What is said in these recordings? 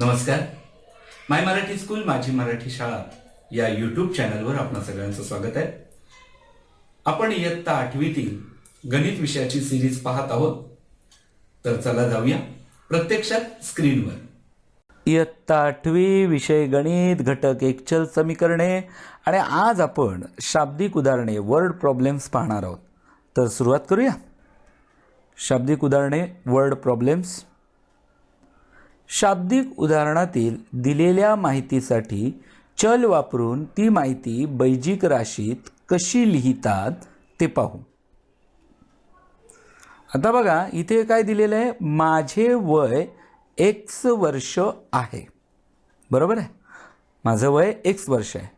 नमस्कार. माय मराठी स्कूल माझी मराठी शाळा या यूट्यूब चॅनलवर आपणा सगळ्यांचं स्वागत आहे. आपण इयत्ता आठवीतील गणित विषयाची सिरीज पाहत आहोत. तर चला जाऊया प्रत्यक्षात स्क्रीनवर इयत्ता आठवी विषय गणित घटक एकचल समीकरणे आणि आज आपण शाब्दिक उदाहरणे वर्ड प्रॉब्लेम्स पाहणार आहोत. तर सुरुवात करूया. शाब्दिक उदाहरणे वर्ड प्रॉब्लेम्स शाब्दिक उदाहरणातील दिलेल्या माहितीसाठी चल वापरून ती माहिती बैजिक राशीत कशी लिहितात ते पाहू. आता बघा इथे काय दिलेलं आहे? माझे वय एक्स वर्ष आहे. बरोबर आहे? माझं वय एक्स वर्ष आहे.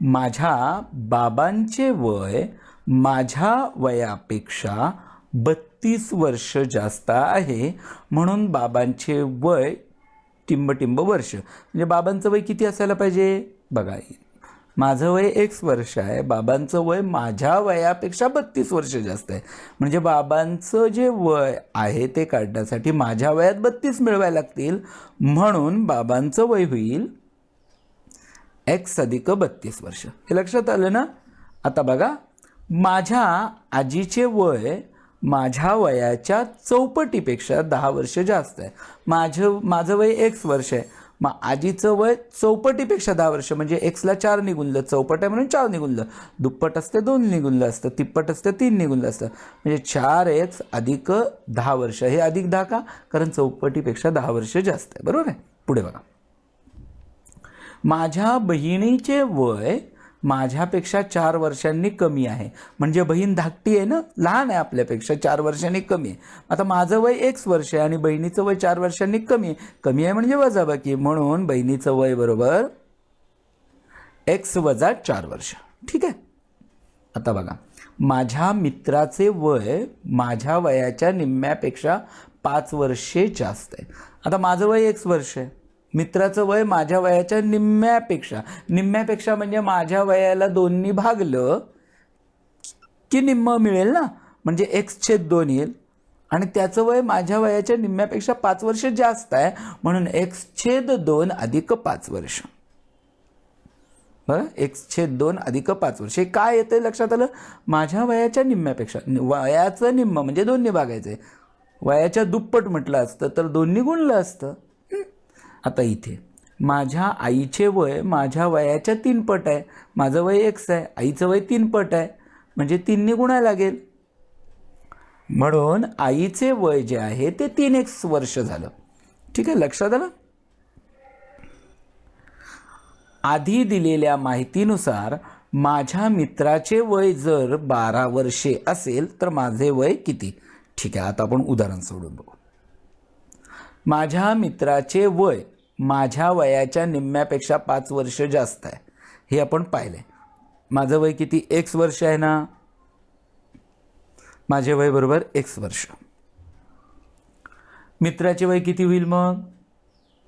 माझ्या बाबांचे वय माझ्या वयापेक्षा बत्तीस तीस वर्ष जास्त आहे म्हणून बाबांचे वय टिंबटिंब वर्ष. म्हणजे बाबांचं वय किती असायला पाहिजे? बघा माझं वय एक्स वर्ष आहे बाबांचं वय माझ्या वयापेक्षा बत्तीस वर्ष जास्त आहे. म्हणजे बाबांचं जे वय आहे ते काढण्यासाठी माझ्या वयात बत्तीस मिळवायला लागतील म्हणून बाबांचं वय होईल एक्स अधिक बत्तीस वर्ष. हे लक्षात आलं ना? आता बघा माझ्या आजीचे वय माझ्या वयाच्या चौपटीपेक्षा दहा वर्ष जास्त आहे. माझं माझं वय एक्स वर्ष आहे. मग आजीचं वय चौपटीपेक्षा दहा वर्ष म्हणजे एक्सला चार निघुनलं चौपट आहे म्हणून चार निघुनलं. दुप्पट असते दोन निघुनलं असतं तिप्पट असतं तीन निघुनलं असतं. म्हणजे चार एक्स अधिक दहा वर्ष हे अधिक दहा का? कारण चौपटीपेक्षा दहा वर्ष जास्त आहे. बरोबर आहे? पुढे बघा. माझ्या बहिणीचे वय माझ्यापेक्षा चार वर्षांनी कमी आहे. म्हणजे बहीण धाकटी आहे ना? लहान आहे आपल्यापेक्षा चार वर्षांनी कमी आहे. आता माझं वय एक्स वर्ष आहे आणि बहिणीचं वय चार वर्षांनी कमी आहे. कमी आहे म्हणजे वजाबाकी. म्हणून बहिणीचं वय बरोबर एक्स वजा चार वर्ष. ठीक आहे? आता बघा. माझ्या मित्राचे वय माझ्या वयाच्या निम्म्यापेक्षा पाच वर्षे जास्त आहे. आता माझं वय एक्स वर्ष आहे. मित्राचं वय माझ्या वयाच्या निम्म्यापेक्षा. निम्म्यापेक्षा म्हणजे माझ्या वयाला दोन्ही भागलं की निम्म मिळेल ना? म्हणजे एक्स छेद दोन येईल. आणि त्याचं वय माझ्या वयाच्या निम्म्यापेक्षा पाच वर्ष जास्त आहे. म्हणून एक्स छेद दोन अधिक पाच वर्ष. बरं? एक्स छेद दोन अधिक पाच वर्ष. हे काय येतं लक्षात आलं? माझ्या वयाच्या निम्म्यापेक्षा. वयाचं निम्म म्हणजे दोन्ही भागायचं आहे वयाच्या दुप्पट म्हटलं असतं तर दोन्ही गुणलं असतं. आता इथे. माझ्या आईचे वय माझ्या वयाच्या तीन पट आहे. माझं वय एक्स आहे. आईचं वय तीन पट आहे. म्हणजे तीनने गुणा लागेल. म्हणून आईचे वय जे आहे ते तीन एक्स वर्ष झालं. ठीक आहे? लक्षात आलं? आधी दिलेल्या माहितीनुसार माझ्या मित्राचे वय जर बारा वर्षे असेल तर माझे वय किती? ठीक आहे आता आपण उदाहरण सोडून बघू. माझ्या मित्राचे वय माझ्या वयाच्या निम्म्यापेक्षा पाच वर्ष जास्त आहे. हे आपण पाहिलंय. माझं वय किती? एक्स वर्ष आहे ना? माझे वय बरोबर एक्स वर्ष. मित्राचे वय किती होईल मग?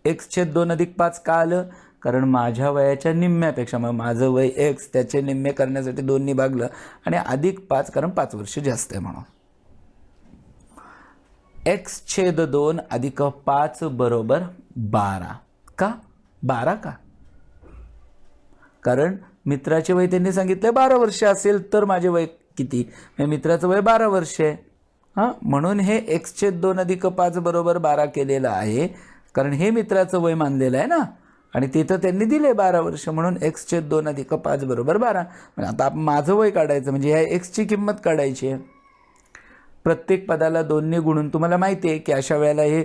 एक्स छेद दोन अधिक पाच का आलं? कारण माझ्या वयाच्या निम्म्यापेक्षा मग माझं वय एक्स त्याचे निम्मे करण्यासाठी दोन्ही भागलं आणि अधिक पाच कारण पाच वर्ष जास्त आहे म्हणून. एक्स छेद दोन अधिक पाच बरोबर बारा. का? बारा का? कारण मित्राचे वय त्यांनी सांगितलं बारा वर्ष असेल तर माझे वय किती? मित्राचं वय बारा वर्ष आहे. हां? म्हणून हे एक्स छेद दोन अधिक पाच बरोबर बारा केलेलं आहे. कारण हे मित्राचं वय मानलेलं आहे ना? आणि तिथं त्यांनी दिले बारा वर्ष. म्हणून एक्स छेद दोन अधिक पाच बरोबर बारा. म्हणजे आता आपण माझं वय काढायचं. म्हणजे ह्या एक्सची किंमत काढायची आहे. प्रत्येक पदाला दोनने गुणून तुम्हाला माहिती आहे की अशा वेळेला हे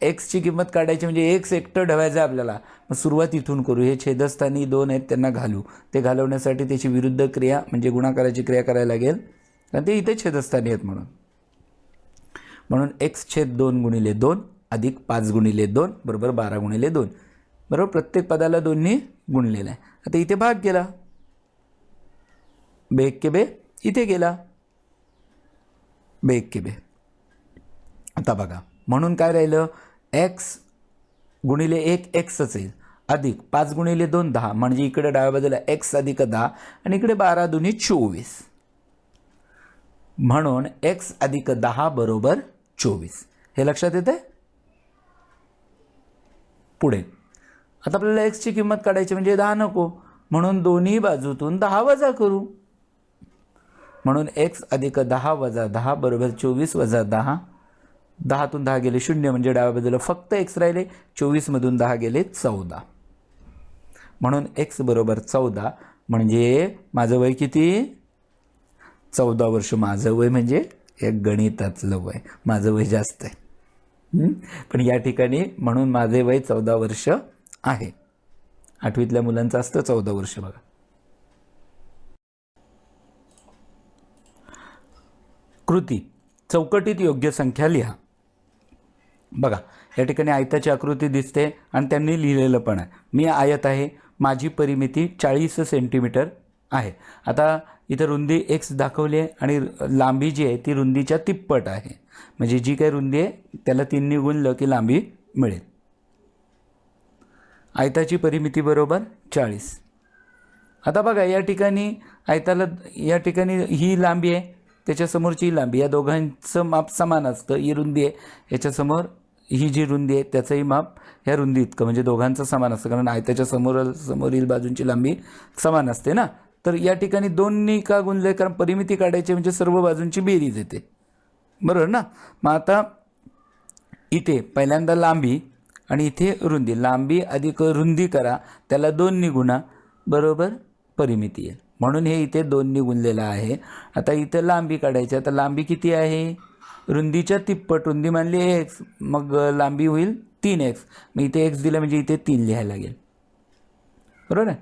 एक्सची किंमत काढायची म्हणजे एक्स एकटं ढवायचं आहे आपल्याला. मग सुरुवात इथून करू. हे छेदस्थानी दोन आहेत त्यांना घालू. ते घालवण्यासाठी त्याची विरुद्ध क्रिया म्हणजे गुणाकाराची क्रिया करायला लागेल. कारण ते इथे छेदस्थानी आहेत म्हणून. म्हणून एक्स छेद दोन गुणिले दोन अधिक पाच गुणिले दोन बरोबर बारा गुणिले दोन. बरोबर? प्रत्येक पदाला दोन्ही गुणलेला आहे. आता इथे भाग गेला बे के बे इथे गेला बे की बे. आता बघा म्हणून काय राहिलं? एक्स गुणिले एक एक्सच येईल अधिक पाच गुणिले दोन दहा म्हणजे इकडे डाव्या बाजूला एक्स अधिक दहा आणि इकडे बारा दोन्ही चोवीस. म्हणून एक्स अधिक दहा बरोबर चोवीस. हे लक्षात येते पुढे. आता आपल्याला एक्सची किंमत काढायची म्हणजे दहा नको. म्हणून दोन्ही बाजूतून दहा वजा करू. म्हणून एक्स अधिक दहा वजा दहा बरोबर चोवीस वजा दहा. दहातून दहा गेले शून्य म्हणजे डाव्या बाजूला फक्त एक्स राहिले चोवीसमधून दहा गेले चौदा. म्हणून एक्स बरोबर चौदा म्हणजे माझं वय किती? चौदा वर्ष माझं वय म्हणजे एक गणितातलं वय. माझं वय जास्त आहे. पण या ठिकाणी म्हणून माझे वय चौदा वर्ष आहे. आठवीतल्या मुलांचं असतं चौदा वर्ष बघा. कृती चौकटीत योग्य संख्या लिहा. बघा या ठिकाणी आयताची आकृती दिसते आणि त्यांनी लिहिलेलं पण आहे. मी आयत आहे माझी परिमिती चाळीस सेंटीमीटर आहे. आता इथं रुंदी एक्स दाखवली आहे आणि लांबी जी आहे ती रुंदीच्या तिप्पट आहे. म्हणजे जी काही रुंदी आहे त्याला तिन्ही गुणलं की लांबी मिळेल. आयताची परिमिती बरोबर चाळीस. आता बघा या ठिकाणी आयताला या ठिकाणी ही लांबी आहे त्याच्यासमोरची ही लांबी या दोघांचं माप समान असतं. ही रुंदी आहे याच्यासमोर ही जी रुंदी आहे त्याचंही माप ह्या रुंदी इतकं. म्हणजे दोघांचं समान असतं. कारण आयत्याच्या समोर समोरील बाजूंची लांबी समान असते ना. तर या ठिकाणी दोन्ही का गुंजले कारण परिमिती काढायची म्हणजे सर्व बाजूंची बेरीज येते. बरोबर ना? मग आता इथे पहिल्यांदा लांबी आणि इथे रुंदी. लांबी अधिक रुंदी करा. त्याला दोन्ही गुणा बरोबर परिमिती येईल म्हणून हे इथे दोन्ही गुणलेलं आहे. आता इथे लांबी काढायची आता लांबी किती आहे? रुंदीच्या तिप्पट रुंदी मानली एक्स मग लांबी होईल तीन एक्स मग इथे एक्स दिलं म्हणजे इथे तीन लिहायला लागेल. बरोबर आहे?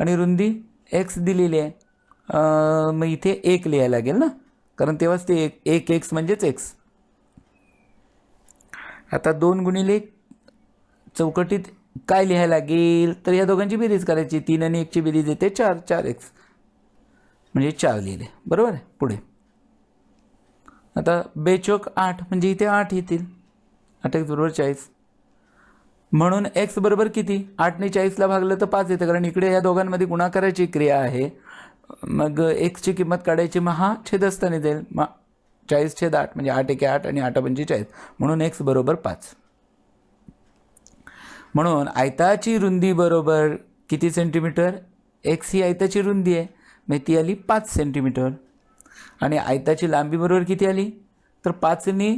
आणि रुंदी एक्स दिलेली आहे. मग इथे एक लिहायला लागेल ना? कारण तेव्हाच ते एक एक एक्स म्हणजेच एक्स आता दोन गुणिले चौकटीत काय लिहायला लागेल? तर या दोघांची बेरीज करायची. तीन आणि एकची बेरीज येते चार चार एक्स म्हणजे चार लिहिले बरोबर आहे? पुढे. आता बेचोक आठ म्हणजे इथे आठ येतील. आठ एक्स बरोबर चाळीस. म्हणून एक्स बरोबर किती? आठने चाळीसला भागलं तर पाच येतं. कारण इकडे या दोघांमध्ये गुणाकाराची क्रिया आहे. मग एक्सची किंमत काढायची मग हा छेदस्थानी जाईल. मग चाळीस छेद आठ म्हणजे आठ एके आठ आणि आठ म्हणजे पंचेचाळीस म्हणून एक्स बरोबर पाच. म्हणून आयताची रुंदी बरोबर किती सेंटीमीटर एक्स ही आयताची रुंदी आहे. मग ती आली पाच सेंटीमीटर आणि आयताची लांबी बरोबर किती आली? तर पाचनी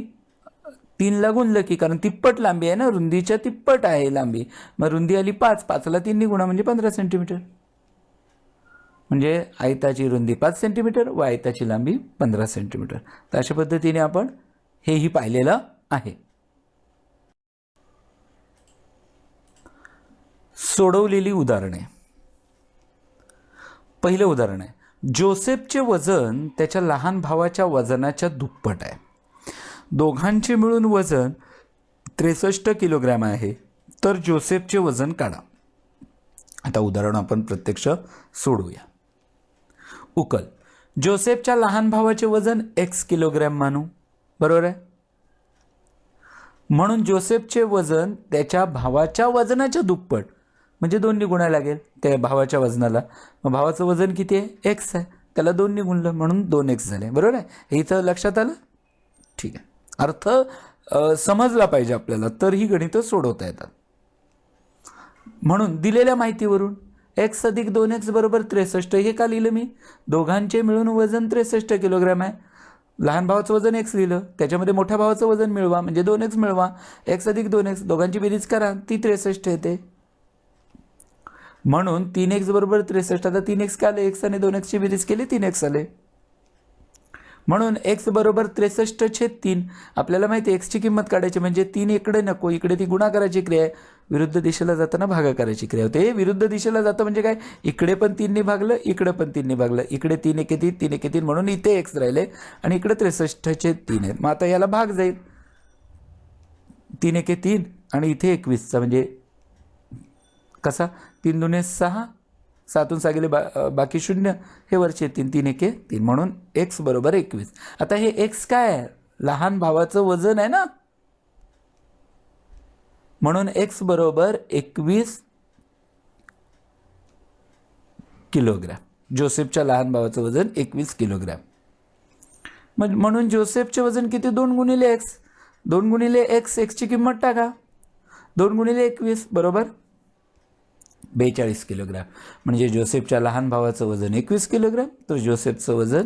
तीनला गुणलं की कारण तिप्पट लांबी आहे ना रुंदीच्या तिप्पट आहे लांबी. मग रुंदी आली पाच पाचला तीननी गुणा म्हणजे पंधरा सेंटीमीटर म्हणजे आयताची रुंदी पाच सेंटीमीटर व आयताची लांबी पंधरा सेंटीमीटर तर अशा पद्धतीने आपण हेही पाहिलेलं आहे. सोडवलेली उदाहरणे. पहिलं उदाहरण आहे. जोसेफचे वजन त्याच्या लहान भावाच्या वजनाच्या दुप्पट आहे. दोघांचे मिळून वजन त्रेसष्ट किलोग्रॅम आहे. तर जोसेफचे वजन काढा. आता उदाहरण आपण प्रत्यक्ष सोडूया उकल. जोसेफच्या लहान भावाचे वजन एक्स किलोग्रॅम मानू. बरोबर आहे? म्हणून जोसेफचे वजन त्याच्या भावाच्या वजनाच्या दुप्पट. म्हणजे दोन्ही गुणा लागेल त्या भावाच्या वजनाला. मग भावाचं वजन किती आहे? एक्स आहे. त्याला दोन्ही गुणलं म्हणून दोन एक्स झाले. बरोबर आहे? हे इथं लक्षात आलं? ठीक आहे. अर्थ समजला पाहिजे आपल्याला तर ही गणितं सोडवता येतात. म्हणून दिलेल्या माहितीवरून एक्स अधिक दोन एक्स बरोबर त्रेसष्ट हे का लिहिलं मी? दोघांचे मिळून वजन त्रेसष्ट किलोग्रॅम आहे. लहान भावाचं वजन एक्स लिहिलं. त्याच्यामध्ये मोठ्या भावाचं वजन मिळवा. म्हणजे दोन एक्स मिळवा. एक्स अधिक दोन एक्स दोघांची बेरीज करा. ती त्रेसष्ट येते. म्हणून तीन एक्स बरोबर त्रेसष्ट आता तीन एक्स काय आले? एक्स आणि दोन एक्सची बेरीज केली तीन एक्स आले. म्हणून एक्स बरोबर त्रेसष्ट छेद तीन आपल्याला माहिती आहे एक्सची किंमत काढायची म्हणजे तीन इकडे नको इकडे ती गुणाकाराची क्रिया आहे. विरुद्ध दिशेला जाताना भागाकाराची क्रिया होते. विरुद्ध दिशेला जातं म्हणजे काय? इकडे पण तीनने भागलं इकडे पण तीनने भागलं. इकडे तीन एके तीन तीन एके तीन म्हणून इथे एक्स राहिले आणि इकडे त्रेसष्ट छेद तीन आहेत. मग आता याला भाग जाईल. तीन एके तीन आणि इथे एकवीसचा म्हणजे कसा? तीन दुने सहा. सातून सागेले बा बाकी शून्य. हे वरचे तीन तीन एके तीन म्हणून एक्स बरोबर एकवीस. आता हे एक्स काय आहे? लहान भावाचं वजन आहे ना? म्हणून एक्स बरोबर एकवीस किलोग्रॅम. जोसेफच्या लहान भावाचं वजन एकवीस किलोग्रॅम. मग म्हणून जोसेफचे वजन किती? दोन गुणिले एक्स दोन गुणिले एक्स एक्सची किंमत टाका. दोन गुणिले एकवीस बरोबर? बेचाळीस किलोग्रॅम. म्हणजे जोसेफच्या लहान भावाचं वजन एकवीस किलोग्रॅम तर जोसेफचं वजन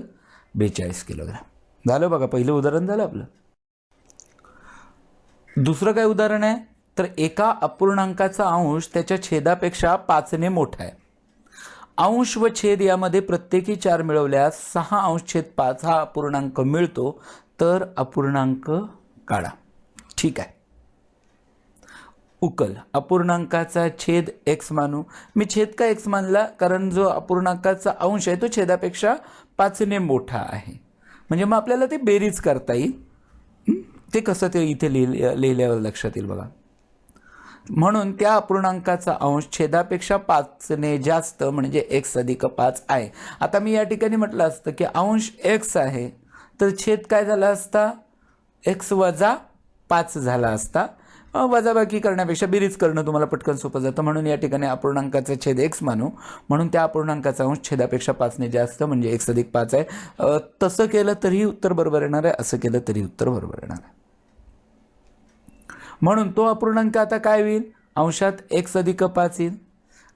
बेचाळीस किलोग्रॅम. झालं बघा पहिलं उदाहरण झालं आपलं. दुसरं काय उदाहरण आहे? तर एका अपूर्णांकाचा अंश त्याच्या छेदापेक्षा पाचने मोठा आहे. अंश व छेद यामध्ये प्रत्येकी चार मिळवल्यास सहा अंश छेद पाच हा अपूर्णांक मिळतो तर अपूर्णांक काढा. ठीक आहे. उकल. अपूर्णांकाचा छेद एक्स मानू. मी छेद का एक्स मानला? कारण जो अपूर्णांकाचा अंश आहे तो छेदापेक्षा पाचने मोठा आहे. म्हणजे मग आपल्याला ते बेरीज करता येईल. ते कसं ते इथे लिहिल्या लिहिल्यावर लक्षात येईल बघा. म्हणून त्या अपूर्णांकाचा अंश छेदापेक्षा पाचने जास्त म्हणजे एक्स अधिक पाच आहे. आता मी या ठिकाणी म्हटलं असतं की अंश एक्स आहे तर छेद काय झाला असता? एक्स वजा पाच झाला असता. वजाबाकी करण्यापेक्षा बेरीज करणं तुम्हाला पटकन सोपं जातं. म्हणून या ठिकाणी अपूर्णांकाचा छेद एक्स मानू. म्हणून त्या अपूर्णांकाचा अंश छेदापेक्षा पाचने जास्त म्हणजे एक्स अधिक पाच आहे. तसं केलं तरीही उत्तर बरोबर येणार आहे. असं केलं तरी उत्तर बरोबर येणार आहे. म्हणून तो अपूर्णांक आता काय होईल? अंशात एक्स अधिक पाच येईल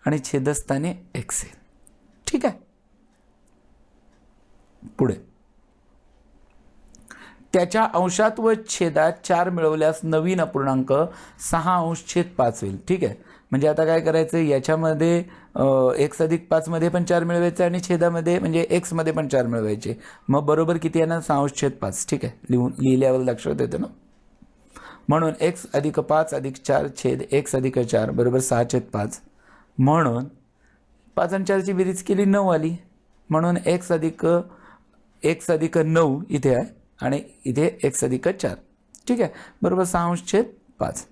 आणि छेदस्थानी एक्स येईल. ठीक आहे? पुढे. त्याच्या अंशात व छेदात चार मिळवल्यास नवीन अपूर्णांक सहा अंश छेद पाच होईल. ठीक आहे? म्हणजे आता काय करायचं? याच्यामध्ये एक्स अधिक पाचमध्ये पण चार मिळवायचे आणि छेदामध्ये म्हणजे एक्समध्ये पण चार मिळवायचे. मग बरोबर किती येणार? सहा अंश छेद पाच. ठीक आहे? लिहून लिहिल्यावर लक्षात येतं ना? म्हणून एक्स अधिक पाच अधिक चार छेद एक्स अधिक चार बरोबर सहा छेद पाच. म्हणून पाच आणि चारची बेरीज केली नऊ आली. म्हणून एक्स अधिक एक्स अधिक नऊ इथे आहे. आणि इथे एक्स अधिक चार. ठीक आहे? बरोबर सहा अंश छेद पाच.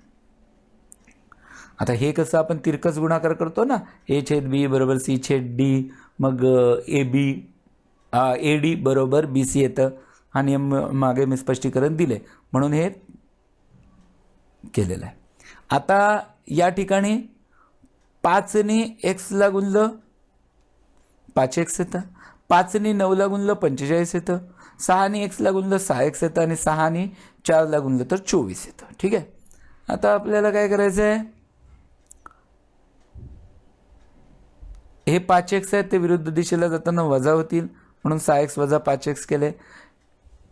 आता हे कसं आपण तिरकस गुणाकार करतो ना? ए छेद बी बरोबर सी छेद डी मग ए बी ए डी बरोबर बी सी येतं. हा नियम मागे मी स्पष्टीकरण दिले. म्हणून हे केलेलं आहे. आता या ठिकाणी पाचने एक्सला गुणलं पाच एक्स येतं. पाचने नऊला गुणलं पंचेचाळीस येतं. सहाने एक्सला गुणलं सहा एक्स येतं आणि सहाने चारला गुणलं तर चोवीस येतं. ठीक आहे? आता आपल्याला काय करायचं आहे? हे पाच एक्स आहेत ते विरुद्ध दिशेला जाताना वजा होतील. म्हणून सहा एक्स वजा पाच एक्स केले.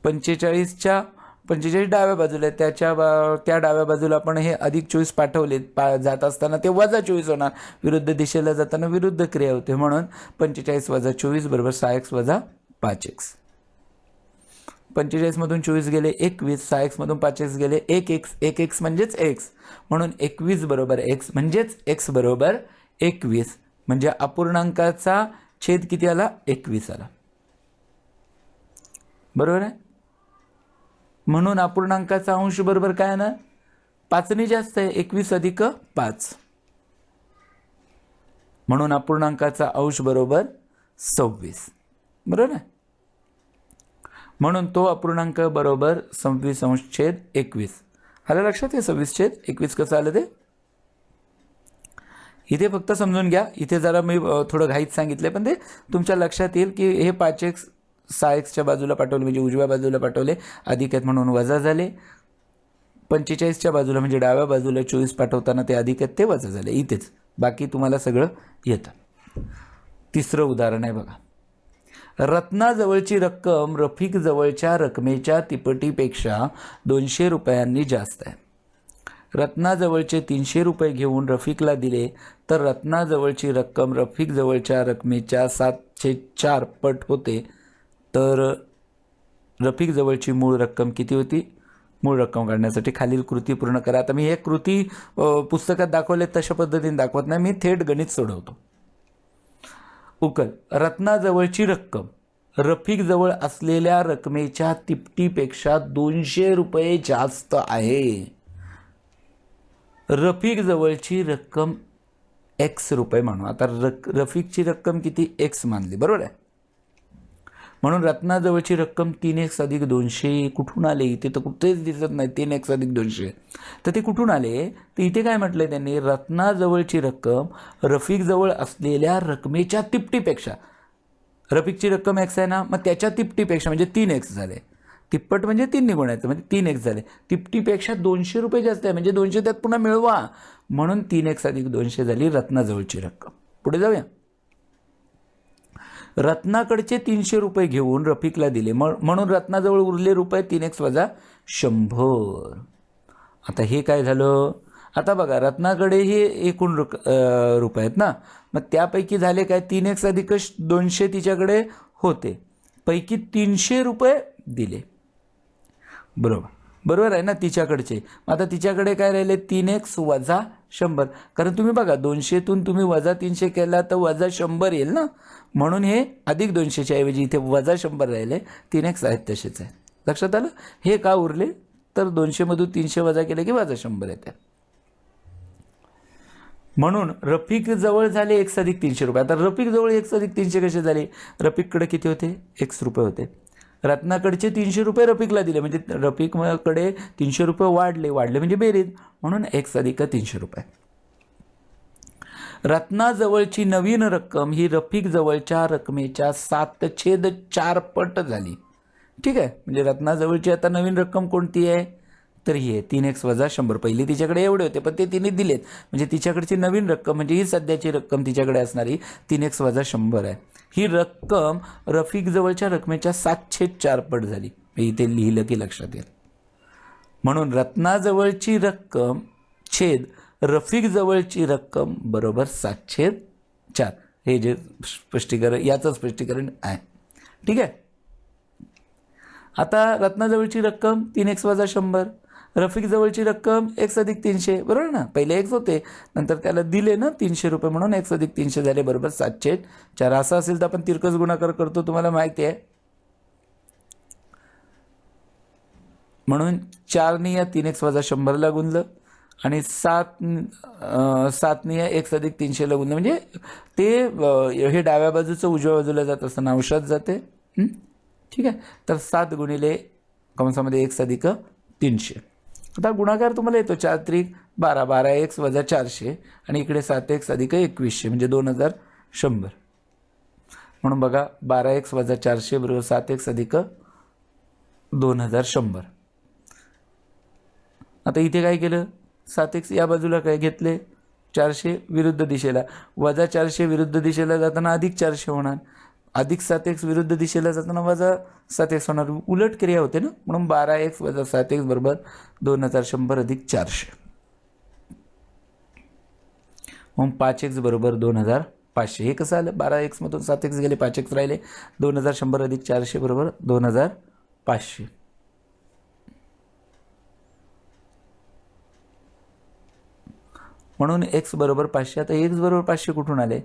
पंचेचाळीसच्या पंचेचाळीस डाव्या बाजूला आहे त्याच्या बा त्या डाव्या बाजूला आपण हे अधिक चोवीस पाठवले. पा जात असताना ते वजा चोवीस होणार. विरुद्ध दिशेला जाताना विरुद्ध क्रिया होते. म्हणून पंचेचाळीस वजा चोवीस बरोबर सहा एक्स वजा पाच एक्स. पंचेचाळीसमधून चोवीस गेले एकवीस सहा एक्समधून पाच एक्स गेले एक एक्स एक एक्स म्हणजेच एक्स. म्हणून एकवीस बरोबर एक्स म्हणजेच एक्स बरोबर एकवीस. म्हणजे अपूर्णांकाचा छेद किती आला? एकवीस आला. बरोबर आहे? म्हणून अपूर्णांकाचा अंश बरोबर काय ना पाचने जास्त आहे एकवीस अधिक पाच. म्हणून अपूर्णांकाचा अंश बरोबर सव्वीस. बरोबर आहे? म्हणून तो अपूर्णांक बरोबर सव्वीस अंश छेद एकवीस. आलं लक्षात आहे सव्वीस छेद एकवीस कसं आलं ते? इथे फक्त समजून घ्या. इथे जरा मी थोडं घाईत सांगितलं पण ते तुमच्या लक्षात येईल की हे पाच एक्स सहा एक्सच्या बाजूला पाठवले म्हणजे उजव्या बाजूला पाठवले अधिक आहेत म्हणून वजा झाले. पंचेचाळीसच्या बाजूला म्हणजे डाव्या बाजूला चोवीस पाठवताना ते अधिक आहेत ते वजा झाले. इथेच. बाकी तुम्हाला सगळं येतं. तिसरं उदाहरण आहे बघा. रत्नाजवळची रक्कम रफिकजवळच्या रकमेच्या तिपटीपेक्षा दोनशे रुपयांनी जास्त आहे. रत्नाजवळचे तीनशे रुपये घेऊन रफिकला दिले तर रत्नाजवळची रक्कम रफिकजवळच्या रकमेच्या सातशे चार पट होते. तर रफिकजवळची मूळ रक्कम किती होती? मूळ रक्कम काढण्यासाठी खालील कृती पूर्ण करा. आता मी हे कृती पुस्तकात दाखवले तशा पद्धतीने दाखवत नाही. मी थेट गणित सोडवतो. उकल. रत्नाजवळची रक्कम. रफिकजवळ असलेल्या रकमेच्या तिपटीपेक्षा दोनशे रुपये जास्त आहे. रफिकजवळची रक्कम एक्स रुपये म्हणू. आता रक रफिकची रक्कम किती? एक्स मानली. बरोबर आहे? म्हणून रत्नाजवळची रक्कम तीन एक्स अधिक दोनशे कुठून आले? इथे तर कुठेच दिसत नाही. तीन एक्स अधिक दोनशे. तर ते कुठून आले? तर इथे काय म्हटलं आहे त्यांनी? रत्नाजवळची रक्कम रफिकजवळ असलेल्या रकमेच्या तिपटीपेक्षा. रफिकची रक्कम एक्स आहे ना? मग त्याच्या तिपटीपेक्षा म्हणजे तीन एक्स झाले. तिप्पट म्हणजे तीन गुणायचं म्हणजे तीन एक्स झाले. तिपटीपेक्षा दोनशे रुपये जास्त आहे. म्हणजे दोनशे त्यात पुन्हा मिळवा. म्हणून तीन एक्स अधिक दोनशे झाली रत्नाजवळची रक्कम. पुढे जाऊया. रत्नाकडचे तीनशे रुपये घेऊन रफिकला दिले. म- म्हणून रत्नाजवळ उरले रुपये तीन एक्स वजा शंभर. आता हे काय झालं? आता बघा रत्नाकडे हे एकूण रुक रुपये आहेत ना? मग त्यापैकी झाले काय? तीन एक्स अधिक दोनशे तिच्याकडे होते. पैकी तीनशे रुपये दिले. बरोबर. बरोबर आहे ना तिच्याकडचे. आता तिच्याकडे काय राहिले? तीन एक्स वजा शंभर. कारण तुम्ही बघा दोनशेतून तुम्ही वजा तीनशे केला तर वजा शंभर येईल ना? म्हणून हे अधिक दोनशेच्या ऐवजी इथे वजा शंभर राहिले तीन एक्स आहेत तसेच आहेत लक्षात आलं? हे का उरले? तर दोनशेमधून तीनशे वजा केले की वजा शंभर येते. म्हणून रफिक जवळ झाले एक्स अधिक तीनशे रुपये. आता रफिक जवळ एक्स अधिक तीनशे कसे झाले? रफिककडे किती होते? एक्स रुपये होते. रत्नाकडचे तीनशे रुपये रफिकला दिले. म्हणजे रफिककडे तीनशे रुपये वाढले. वाढले म्हणजे बेरीज. म्हणून एक्स अधिक तीनशे रुपये. रत्नाजवळची नवीन रक्कम ही रफिक जवळच्या रकमेच्या सात छेद चार पट झाली. ठीक आहे? म्हणजे रत्नाजवळची आता नवीन रक्कम कोणती आहे? तर ही आहे. तीन एक्स वजा शंभर. पहिली तिच्याकडे एवढे होते पण ते तिने दिलेत. म्हणजे तिच्याकडची नवीन रक्कम म्हणजे ही सध्याची रक्कम तिच्याकडे असणारी तीन एक्स वजा शंभर आहे. ही रक्कम रफिकजवळच्या रकमेच्या सातशे चार पट झाली. मी इथे लिहिलं की लक्षात येईल. म्हणून रत्नाजवळची रक्कम छेद रफिकजवळची रक्कम बरोबर सातशे चार. हे जे स्पष्टीकरण याचं स्पष्टीकरण आहे. ठीक आहे? आता रत्नाजवळची रक्कम तीन एक्स वजा शंभर. रफिकजवळची रक्कम एक्स अधिक तीनशे बरोबर ना? पहिले एक्स होते नंतर त्याला दिले ना तीनशे रुपये म्हणून एक्स अधिक तीनशे झाले बरोबर सातशे. चार असं असेल तर आपण तिरकस गुणाकार करतो तुम्हाला माहिती आहे. म्हणून चारनी या तीन एक्स वजा शंभरला गुणलं आणि सात सातनी या एक्स अधिक तीनशेला गुणलं. म्हणजे ते हे डाव्या बाजूचं उजव्या बाजूला जात असताना अंशात जाते. ठीक आहे? तर सात गुणिले कंसामध्ये एक्स अधिक तीनशे. आता गुणाकार तुम्हाला येतो चार त्रिक बारा बारा एक्स वजा चारशे आणि इकडे सात एक्स अधिक एकवीसशे म्हणजे दोन हजार शंभर. म्हणून बघा बारा एक्स वजा चारशे बरोबर सात एक्स अधिक दोन हजार शंभर. आता इथे काय केलं? सात एक्स या बाजूला काय घेतले? चारशे विरुद्ध दिशेला. वजा चारशे विरुद्ध दिशेला जाताना अधिक चारशे होणार. अधिक सात एक्स विरुद्ध दिशेला जाताना वजा सात एक्स होणार. उलट क्रिया होते ना? म्हणून बारा एक्स वजा सात एक्स बरोबर दोन हजार शंभर अधिक चारशे. मग पाच एक्स बरोबर दोन हजार पाचशे. हे कसं आलं? बारा एक्समधून सात एक्स गेले पाच एक्स राहिले. दोन हजार शंभर अधिक चारशे बरोबर दोन हजार पाचशे. म्हणून एक्स बरोबर पाचशे. आता एक्स बरोबर पाचशे कुठून आले?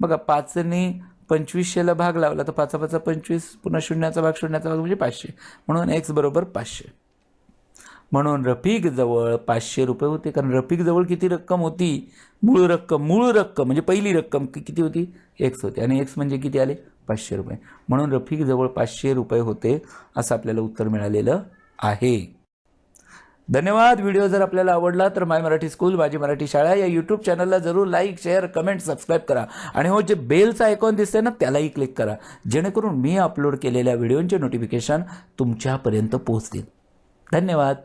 बघा पाचनी पंचवीसशेला भाग लावला तर पाचा पाचा पंचवीस पुन्हा शून्याचा भाग शून्याचा भाग म्हणजे पाचशे. म्हणून एक्स बरोबर पाचशे. म्हणून रफिकजवळ पाचशे रुपये होते कारण रफिकजवळ किती रक्कम होती? मूळ रक्कम मूळ रक्कम म्हणजे पहिली रक्कम किती होती? एक्स होती. आणि एक्स म्हणजे किती आले? पाचशे रुपये. म्हणून रफिकजवळ पाचशे रुपये होते असं आपल्याला उत्तर मिळालेलं आहे. धन्यवाद. व्हिडिओ जर आपल्याला आवडला तर माय मराठी स्कूल माझी मराठी शाळा या यूट्यूब चॅनलला जरूर लाईक शेअर कमेंट सबस्क्राईब करा. आणि हो जे बेलचं आयकॉन दिसतंय ना त्यालाही क्लिक करा. जेणेकरून मी अपलोड केलेल्या व्हिडिओंचे नोटिफिकेशन तुमच्यापर्यंत पोहोचतील. धन्यवाद.